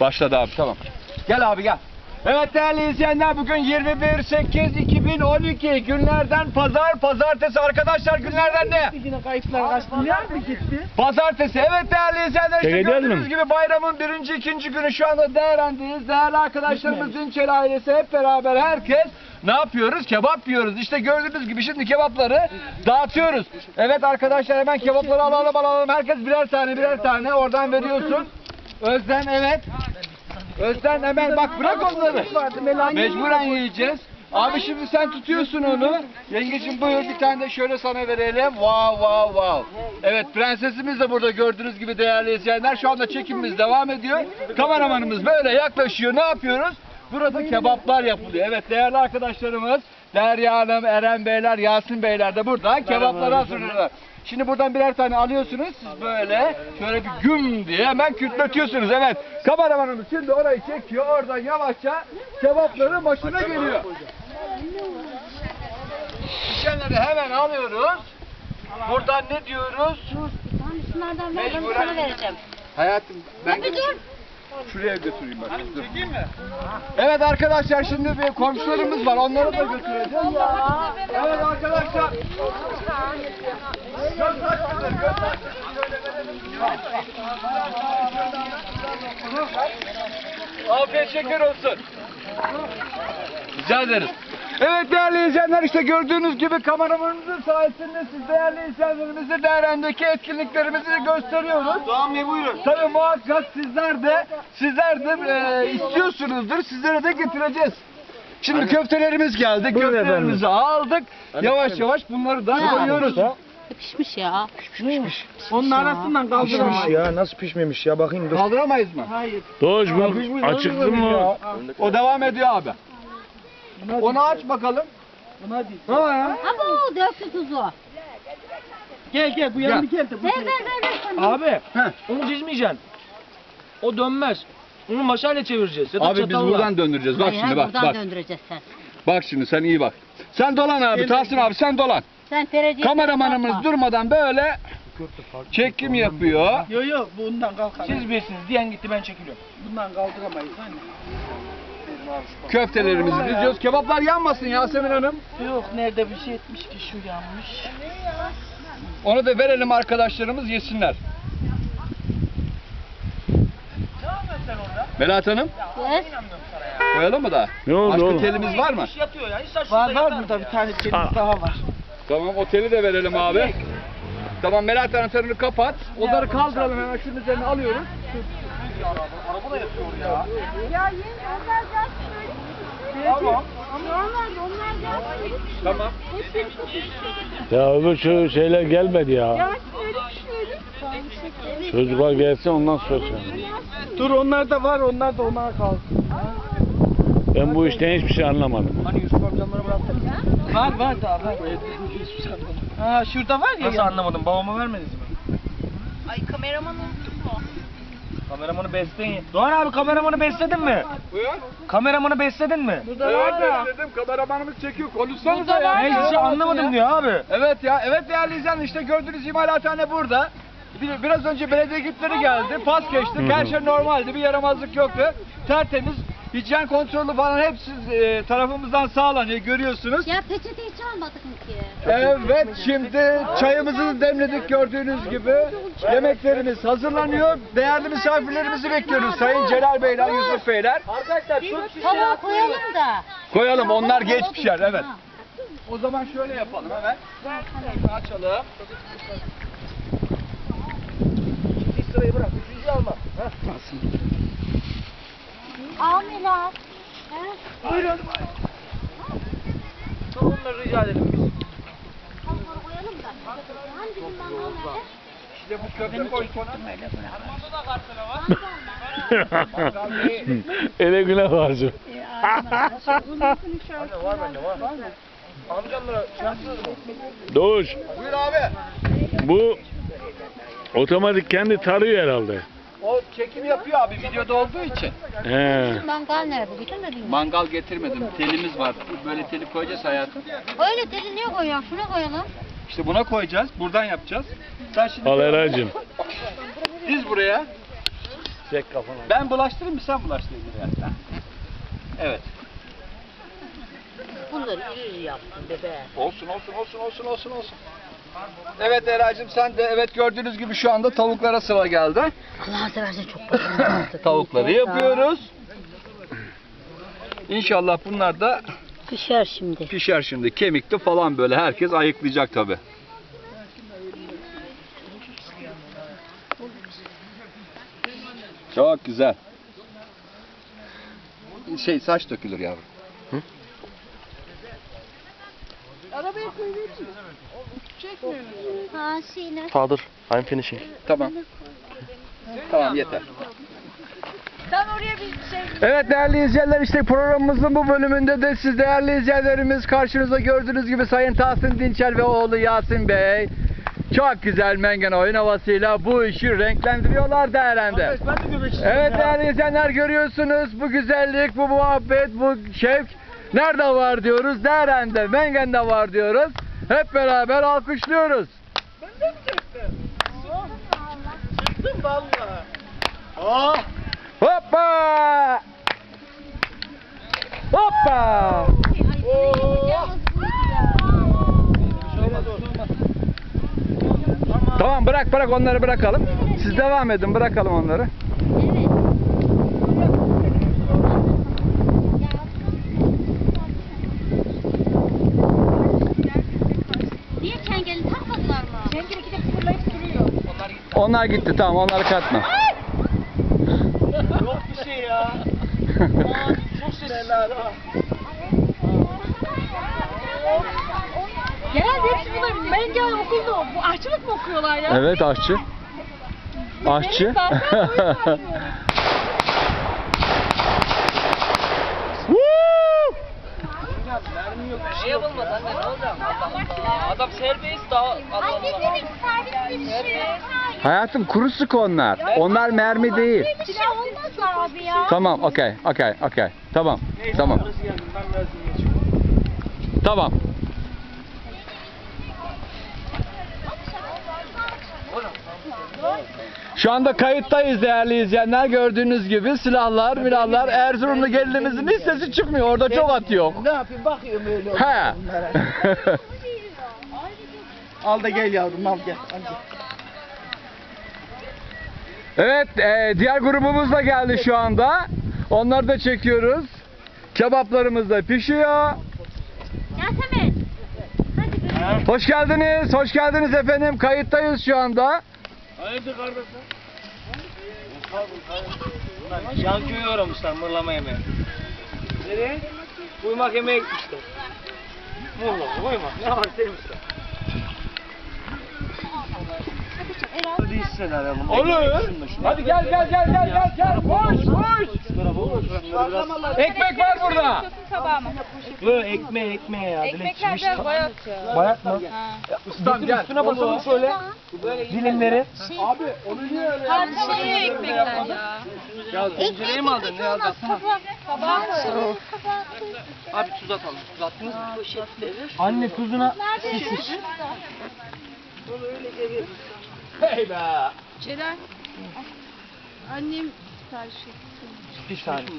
Başladı abi tamam. Gel abi gel. Evet değerli izleyenler bugün 21.8.2012 günlerden pazar pazartesi arkadaşlar günlerden ne? Yine kayıplar kaçtı. Nerede gitti? Pazartesi evet değerli izleyenler işte Çekeceğiz gördüğünüz mi? gibi bayramın birinci ikinci günü şu anda Değerlen'deyiz. Değerli arkadaşlarımız Dinçel ailesi hep beraber herkes ne yapıyoruz? Kebap yiyoruz. İşte gördüğünüz gibi şimdi kebapları dağıtıyoruz. Evet arkadaşlar hemen kebapları alalım alalım. Herkes birer tane birer tane oradan veriyorsun. Özden evet. Özden hemen bak bırak onları. Mecburen yiyeceğiz. Abi şimdi sen tutuyorsun onu. Yengeciğim buyur bir tane de şöyle sana verelim. Wow wow wow. Evet prensesimiz de burada gördüğünüz gibi değerli izleyenler. Şu anda çekimimiz devam ediyor. Kameramanımız böyle yaklaşıyor. Ne yapıyoruz? Burada kebaplar yapılıyor. Evet değerli arkadaşlarımız Derya Hanım, Eren Beyler, Yasin Beyler de burada kebapları hazırlıyorlar. Şimdi buradan birer tane alıyorsunuz siz böyle şöyle bir güm diye hemen kütletiyorsunuz. Evet kameramanımız şimdi orayı çekiyor oradan yavaşça kebapların başına geliyor. Şişenleri hemen alıyoruz. Buradan ne diyoruz? Tamam şunlardan ver ben sana vereceğim. Hayatım ben Bir dur. Şuraya götüreyim bak. Dur. Evet arkadaşlar şimdi bir komşularımız var. Onları da götüreceğiz. Evet arkadaşlar. Göz verelim. Afiyet şeker olsun. Rica ederiz. Evet değerli izleyenler işte gördüğünüz gibi kameramanımızın sayesinde siz değerli izleyenlerimizi Değerendeki etkinliklerimizi gösteriyoruz. Doğan Bey buyurun. Tabii muhakkak sizler de sizler de e, istiyorsunuzdur. Sizlere de getireceğiz. Şimdi köftelerimiz geldi. Buyurun Köftelerimizi aldık. Yavaş yavaş bunları da Ya. koyuyoruz. Pişmiş ya. Onun arasından Pişmiş kaldıramayız. ya nasıl pişmemiş ya bakayım dur. Kaldıramayız mı? Hayır. Doğuş Pişmiş, bu açıktı olmuyor mı? O devam ediyor abi. Onu aç bakalım. Buna değil. Ha ya. Ha bu döktü tuzu. Gel gel bu bir gel de bu Ver şey. ver ver ver sana. Abi Heh. onu dizmeyeceksin. O dönmez. Onu maşayla çevireceğiz. Ya da Abi biz çatalla. buradan döndüreceğiz. Bak Hayır, şimdi bak buradan bak. döndüreceğiz sen. Bak şimdi sen iyi bak. Sen dolan abi. Tahsin abi sen dolan. Sen tereciye Kameramanımız durmadan böyle çekim yapıyor. Yo yo bundan kalkar. Siz bilirsiniz diyen gitti ben çekiliyorum. bundan kaldıramayız hani. Köftelerimizi diziyoruz. Kebaplar yanmasın Yasemin Hanım. Yok nerede bir şey etmiş ki şu yanmış. Onu da verelim arkadaşlarımız yesinler. Melahat Hanım Yes. koyalım mı daha? Ne oldu Başka oğlum? telimiz var mı? Yatıyor ya. Var şurada var burada ya. bir tane Ha. daha var. Tamam oteli de verelim abi. Tamam Melahat Hanım sen onu kapat. Onları kaldıralım hemen şunun üzerine alıyoruz. Ya yeni onlar gelsin. Tamam. Onlar onlar gelsin. Tamam. Ya öbür şu şeyler gelmedi ya. Pişirelim. Çocuklar gelsin ondan sonra. Dur onlar da var onlar da ona kalsın. Ben bu işten hiçbir şey anlamadım. Hani Yusuf amcamlara bıraktık. Var var daha var. Ha şurada var ya. Nasıl anlamadım? Babama vermediniz mi? Ay kameraman unuttum? Kameramanı besleyin. Doğan abi kameramanı besledin mi? Buyur. Kameramanı besledin mi? Burada var da. dedim kameramanımız çekiyor. Konuşsanıza ya. Ben hiçbir şey anlamadım diyor abi. Evet ya, evet değerli izleyenler işte gördüğünüz imalathane burada. Bir, biraz önce belediye ekipleri geldi, pas geçtik, her şey normaldi, bir yaramazlık yoktu. Tertemiz, hijyen kontrolü falan hepsi e, tarafımızdan sağlanıyor, görüyorsunuz. Ya peçete hiç almadık mı ki? Evet, şimdi çayımızı demledik gördüğünüz gibi. Yemeklerimiz hazırlanıyor. Değerli misafirlerimizi bekliyoruz. Sayın Celal Beyler, Yusuf Beyler. Tavuğa koyalım da. Koyalım, onlar geç pişer, evet. O zaman şöyle yapalım hemen. Açalım. İlk sırayı bırak. Üçüncüyü alma. Amiler. Buyurun. Onları rica edelim biz. Tavuğu koyalım da. Hani bizim mangal nerede? İşte bu köfte koy sonra. Ele güne karşı. Var bende var. Amcamlara mı? Doğuş Buyur abi. bu otomatik kendi tarıyor herhalde. Çekim yapıyor abi videoda olduğu için. He. Mangal nerede? Getirmedin mi? Mangal getirmedim. Telimiz var. Böyle teli koyacağız hayatım. Öyle deli niye koyuyorsun? Şuna koyalım. İşte buna koyacağız. Buradan yapacağız. Sen şimdi Al Eracığım. diz buraya. Çek kafana. Ben bulaştırayım mı sen bulaştırayım mı ya? Ha? Evet. Bunları iri iri yaptın bebe. Olsun olsun olsun olsun olsun olsun. Evet Eracığım sen de evet gördüğünüz gibi şu anda tavuklara sıra geldi. Allah'a seversen çok bakımlı Tavukları yapıyoruz. İnşallah bunlar da Pişer şimdi. pişer şimdi. Kemikli falan böyle herkes ayıklayacak tabi. Çok güzel. Şey saç dökülür yavrum. Ha sine. Father, I'm finishing. Tamam. Tamam yeter. Evet değerli izleyiciler işte programımızın bu bölümünde de siz değerli izleyicilerimiz karşınızda gördüğünüz gibi Sayın Tahsin Dinçel ve oğlu Yasin Bey çok güzel mengen oyun havasıyla bu işi renklendiriyorlar değerlendi. Evet değerli izleyenler görüyorsunuz bu güzellik, bu muhabbet, bu şevk nerede var diyoruz? Değerlendi, Mengen'de var diyoruz. Hep beraber alkışlıyoruz. Hoppa! Hoppa! Tamam bırak bırak onları bırakalım. Siz devam edin bırakalım onları. Onlar gitti tamam onları katma. Yok bir şey ya. Çok sesler ha. Genelde hepsi bunlar mengen okulda bu aşçılık mı okuyorlar ya? Evet aşçı. Aşçı. Şey yapılmadı anne ne olacak? Adam serbest daha Allah Allah. dedik servis bir şey. Hayatım kuru sık onlar. Onlar mermi değil. Bir şey olmaz abi ya. Tamam, okey, okey, okey. Tamam, tamam, tamam. Şu anda kayıttayız değerli izleyenler. Gördüğünüz gibi silahlar, milahlar. Erzurumlu gelinimizin hiç sesi çıkmıyor. Orada çok at yok. Ne yapayım bakıyorum öyle He. al da gel yavrum al gel. Al gel. Evet, e, diğer grubumuz da geldi şu anda. Onları da çekiyoruz. Kebaplarımız da pişiyor. Yasemin. Hadi. Hoş geldiniz, hoş geldiniz efendim. Kayıttayız şu anda. Hayırdır kardeşim? Yan köyü uğramışlar mırlama yemeğe. Nereye? Uyumak yemeğe gitmişler. Muğla, uyumak. Ne var sevmişler. Hadi ya bunu. Olur. Hadi gel gel gel gel gel gel. Koş koş. Ekmek var burada. Böyle ekmeğe ekmeğe ya. Ekmekler biraz bayat ya. Bayat mı? Ustam gel. Üstüne basalım şöyle. Dilimleri. Parçalıyor ekmekler ya. Ya tencereyi mi aldın? Ne aldın? Sabah mı? Abi tuz atalım. Tuz attınız mı? Anne tuzuna Hey be. Ceren. Annem sipariş etti. bir saniye.